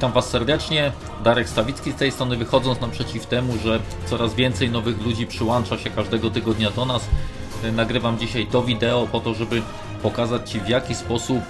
Witam Was serdecznie. Darek Stawicki z tej strony, wychodząc naprzeciw temu, że coraz więcej nowych ludzi przyłącza się każdego tygodnia do nas. y, Nagrywam dzisiaj to wideo po to, żeby pokazać Ci w jaki sposób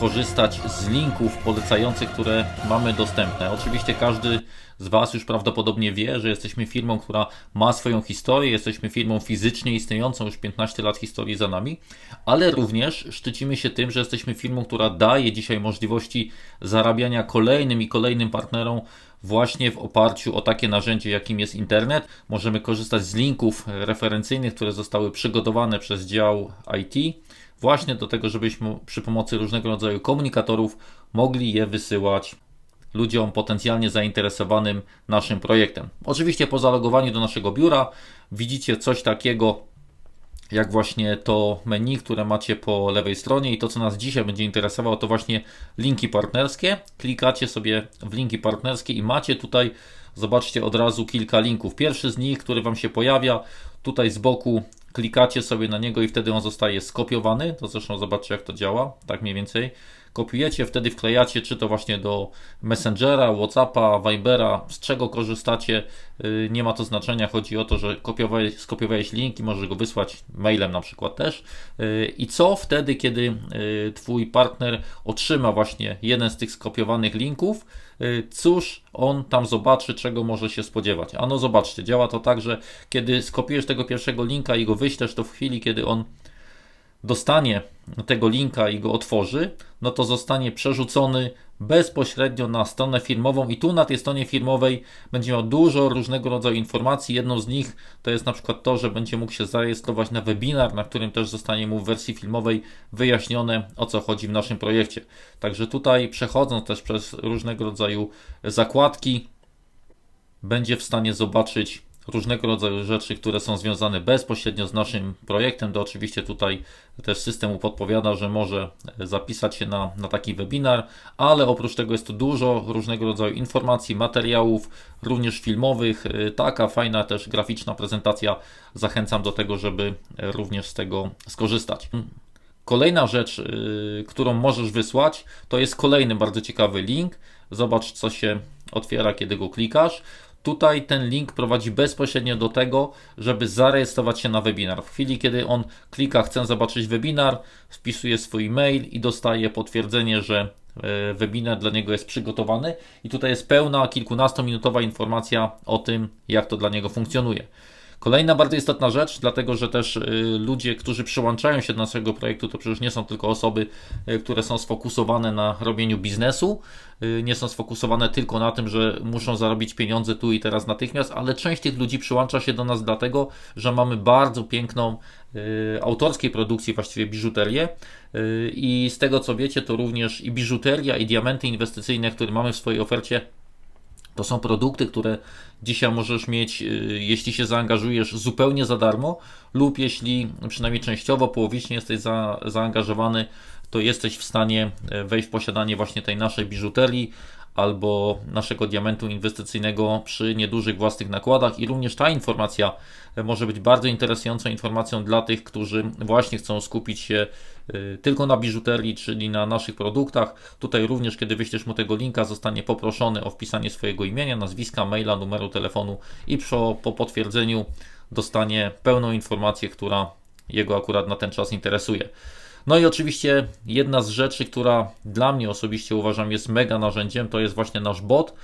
korzystać z linków polecających, które mamy dostępne. Oczywiście każdy z Was już prawdopodobnie wie, że jesteśmy firmą, która ma swoją historię, jesteśmy firmą fizycznie istniejącą, już 15 lat historii za nami, ale również szczycimy się tym, że jesteśmy firmą, która daje dzisiaj możliwości zarabiania kolejnym i kolejnym partnerom właśnie w oparciu o takie narzędzie, jakim jest internet. Możemy korzystać z linków referencyjnych, które zostały przygotowane przez dział IT, właśnie do tego, żebyśmy przy pomocy różnego rodzaju komunikatorów mogli je wysyłać ludziom potencjalnie zainteresowanym naszym projektem. Oczywiście po zalogowaniu do naszego biura widzicie coś takiego jak właśnie to menu, które macie po lewej stronie i to co nas dzisiaj będzie interesowało to właśnie linki partnerskie. Klikacie sobie w linki partnerskie i macie tutaj zobaczcie od razu kilka linków. Pierwszy z nich, który wam się pojawia tutaj z boku klikacie sobie na niego i wtedy on zostaje skopiowany. To zresztą zobaczcie jak to działa, tak mniej więcej. Kopiujecie, wtedy wklejacie czy to właśnie do Messengera, Whatsappa, Vibera, z czego korzystacie, yy, nie ma to znaczenia. Chodzi o to, że kopiowałeś, skopiowałeś link i możesz go wysłać mailem na przykład też. Yy, I co wtedy, kiedy yy, Twój partner otrzyma właśnie jeden z tych skopiowanych linków, cóż on tam zobaczy, czego może się spodziewać. Ano zobaczcie, działa to tak, że kiedy skopiujesz tego pierwszego linka i go wyślesz, to w chwili, kiedy on dostanie tego linka i go otworzy, no to zostanie przerzucony bezpośrednio na stronę firmową i tu na tej stronie firmowej będzie miał dużo różnego rodzaju informacji. Jedną z nich to jest na przykład to, że będzie mógł się zarejestrować na webinar, na którym też zostanie mu w wersji filmowej wyjaśnione o co chodzi w naszym projekcie. Także tutaj przechodząc też przez różnego rodzaju zakładki będzie w stanie zobaczyć różnego rodzaju rzeczy, które są związane bezpośrednio z naszym projektem. To oczywiście tutaj też system podpowiada, że może zapisać się na, na taki webinar, ale oprócz tego jest tu dużo różnego rodzaju informacji, materiałów, również filmowych. Taka fajna też graficzna prezentacja. Zachęcam do tego, żeby również z tego skorzystać. Kolejna rzecz, yy, którą możesz wysłać, to jest kolejny bardzo ciekawy link. Zobacz, co się otwiera, kiedy go klikasz. Tutaj ten link prowadzi bezpośrednio do tego, żeby zarejestrować się na webinar. W chwili, kiedy on klika, chcę zobaczyć webinar, wpisuje swój mail i dostaje potwierdzenie, że e, webinar dla niego jest przygotowany. I tutaj jest pełna, kilkunastominutowa informacja o tym, jak to dla niego funkcjonuje. Kolejna bardzo istotna rzecz, dlatego że też y, ludzie, którzy przyłączają się do naszego projektu, to przecież nie są tylko osoby, y, które są sfokusowane na robieniu biznesu, y, nie są sfokusowane tylko na tym, że muszą zarobić pieniądze tu i teraz natychmiast, ale część tych ludzi przyłącza się do nas dlatego, że mamy bardzo piękną autorskiej produkcji, właściwie biżuterię i z tego co wiecie, to również i biżuteria, i diamenty inwestycyjne, które mamy w swojej ofercie, to są produkty, które dzisiaj możesz mieć, jeśli się zaangażujesz zupełnie za darmo, lub jeśli przynajmniej częściowo, połowicznie jesteś za, zaangażowany, to jesteś w stanie wejść w posiadanie właśnie tej naszej biżuterii albo naszego diamentu inwestycyjnego przy niedużych własnych nakładach i również ta informacja może być bardzo interesującą informacją dla tych, którzy właśnie chcą skupić się tylko na biżuterii, czyli na naszych produktach. Tutaj również, kiedy wyślesz mu tego linka, zostanie poproszony o wpisanie swojego imienia, nazwiska, maila, numeru telefonu i po, po potwierdzeniu dostanie pełną informację, która jego akurat na ten czas interesuje. No i oczywiście jedna z rzeczy, która dla mnie osobiście uważam jest mega narzędziem, to jest właśnie nasz bot.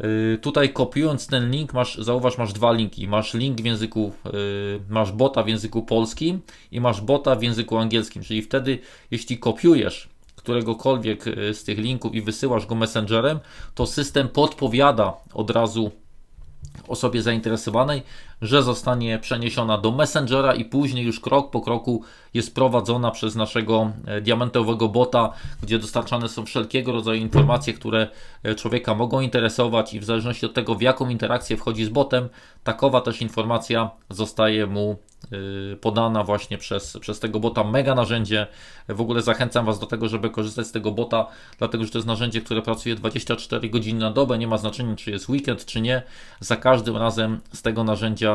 Yy, tutaj kopiując ten link, masz, zauważ, masz dwa linki. Masz link w języku, yy, masz bota w języku polskim i masz bota w języku angielskim. Czyli wtedy, jeśli kopiujesz któregokolwiek yy, z tych linków i wysyłasz go messengerem, to system podpowiada od razu osobie zainteresowanej, że zostanie przeniesiona do Messengera i później już krok po kroku jest prowadzona przez naszego diamentowego bota, gdzie dostarczane są wszelkiego rodzaju informacje, które człowieka mogą interesować i w zależności od tego, w jaką interakcję wchodzi z botem, takowa też informacja zostaje mu y, podana właśnie przez, przez tego bota. Mega narzędzie. W ogóle zachęcam Was do tego, żeby korzystać z tego bota, dlatego że to jest narzędzie, które pracuje 24 godziny na dobę. Nie ma znaczenia, czy jest weekend, czy nie. Za każdym razem z tego narzędzia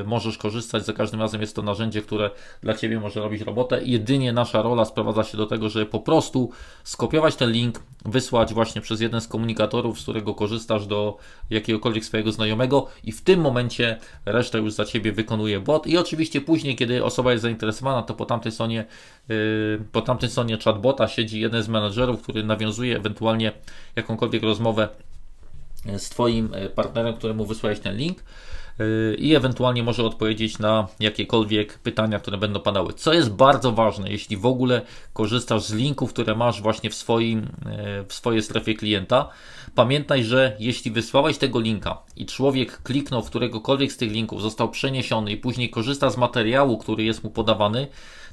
y, możesz korzystać. Za każdym razem jest to narzędzie, które dla Ciebie może robić robotę. Jedynie nasza rola sprowadza się do tego, żeby po prostu skopiować ten link, wysłać właśnie przez jeden z komunikatorów, z którego korzystasz do jakiegokolwiek swojego znajomego i w tym momencie resztę już za Ciebie wykonuje bot i oczywiście później, kiedy osoba jest zainteresowana, to po tamtej stronie, yy, po tamtej stronie chatbota siedzi jeden z menedżerów, który nawiązuje ewentualnie jakąkolwiek rozmowę z Twoim e, partnerem, któremu wysłałeś ten link i ewentualnie może odpowiedzieć na jakiekolwiek pytania, które będą padały. Co jest bardzo ważne, jeśli w ogóle korzystasz z linków, które masz właśnie w, swoim, yy, w swojej strefie klienta, pamiętaj, że jeśli wysłałeś tego linka i człowiek kliknął w któregokolwiek z tych linków, został przeniesiony i później korzysta z materiału, który jest mu podawany,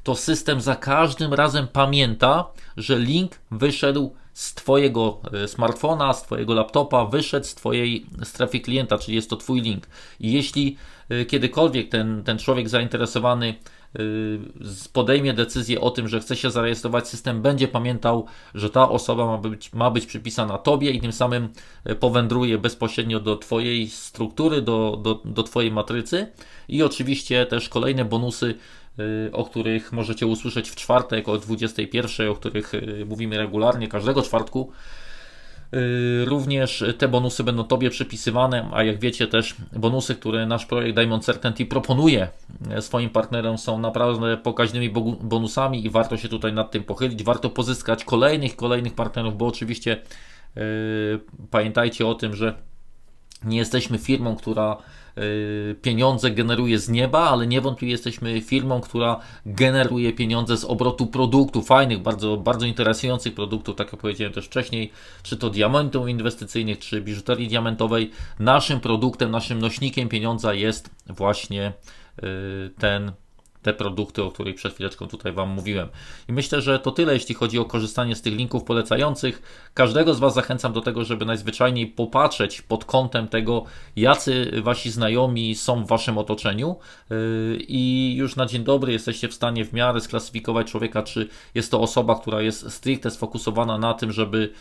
to system za każdym razem pamięta, że link wyszedł z Twojego e, smartfona, z Twojego laptopa, wyszedł z Twojej strefy klienta, czyli jest to Twój link. I jeśli e, kiedykolwiek ten, ten człowiek zainteresowany e, podejmie decyzję o tym, że chce się zarejestrować, system będzie pamiętał, że ta osoba ma być, ma być przypisana Tobie i tym samym powędruje bezpośrednio do Twojej struktury, do, do, do Twojej matrycy. I oczywiście też kolejne bonusy o których możecie usłyszeć w czwartek o 21, o których y, mówimy regularnie każdego czwartku. Y, również te bonusy będą Tobie przypisywane, a jak wiecie też bonusy, które nasz projekt Diamond Certainty proponuje swoim partnerom są naprawdę pokaźnymi bonusami i warto się tutaj nad tym pochylić. Warto pozyskać kolejnych, kolejnych partnerów, bo oczywiście yy, pamiętajcie o tym, że nie jesteśmy firmą, która Y, pieniądze generuje z nieba, ale niewątpliwie jesteśmy firmą, która generuje pieniądze z obrotu produktów, fajnych, bardzo, bardzo interesujących produktów, tak jak powiedziałem też wcześniej, czy to diamentów inwestycyjnych, czy biżuterii diamentowej. Naszym produktem, naszym nośnikiem pieniądza jest właśnie y, ten te produkty, o których przed chwileczką tutaj Wam mówiłem. I myślę, że to tyle, jeśli chodzi o korzystanie z tych linków polecających. Każdego z Was zachęcam do tego, żeby najzwyczajniej popatrzeć pod kątem tego, jacy Wasi znajomi są w Waszym otoczeniu yy, i już na dzień dobry jesteście w stanie w miarę sklasyfikować człowieka, czy jest to osoba, która jest stricte sfokusowana na tym, żeby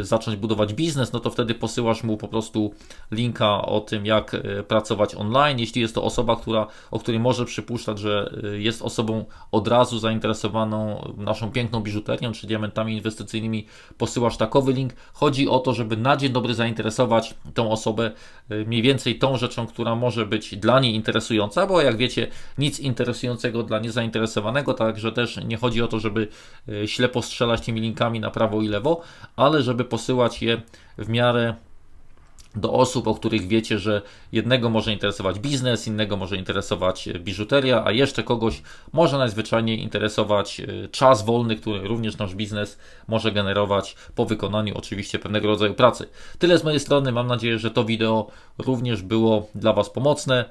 zacząć budować biznes, no to wtedy posyłasz mu po prostu linka o tym, jak y, pracować online. Jeśli jest to osoba, która, o której może przypuszczać, że y, jest osobą od razu zainteresowaną naszą piękną biżuterią czy diamentami inwestycyjnymi, posyłasz takowy link. Chodzi o to, żeby na dzień dobry zainteresować tą osobę mniej więcej tą rzeczą, która może być dla niej interesująca, bo jak wiecie, nic interesującego dla niezainteresowanego, także też nie chodzi o to, żeby ślepo strzelać tymi linkami na prawo i lewo, ale ale żeby posyłać je w miarę do osób, o których wiecie, że jednego może interesować biznes, innego może interesować biżuteria, a jeszcze kogoś może najzwyczajniej interesować e, czas wolny, który również nasz biznes może generować po wykonaniu oczywiście pewnego rodzaju pracy. Tyle z mojej strony. Mam nadzieję, że to wideo również było dla Was pomocne.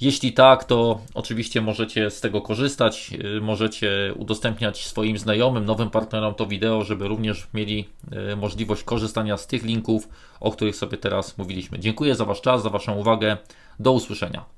Jeśli tak, to oczywiście możecie z tego korzystać, y, możecie udostępniać swoim znajomym, nowym partnerom to wideo, żeby również mieli y, możliwość korzystania z tych linków, o których sobie teraz mówiliśmy. Dziękuję za Wasz czas, za Waszą uwagę. Do usłyszenia.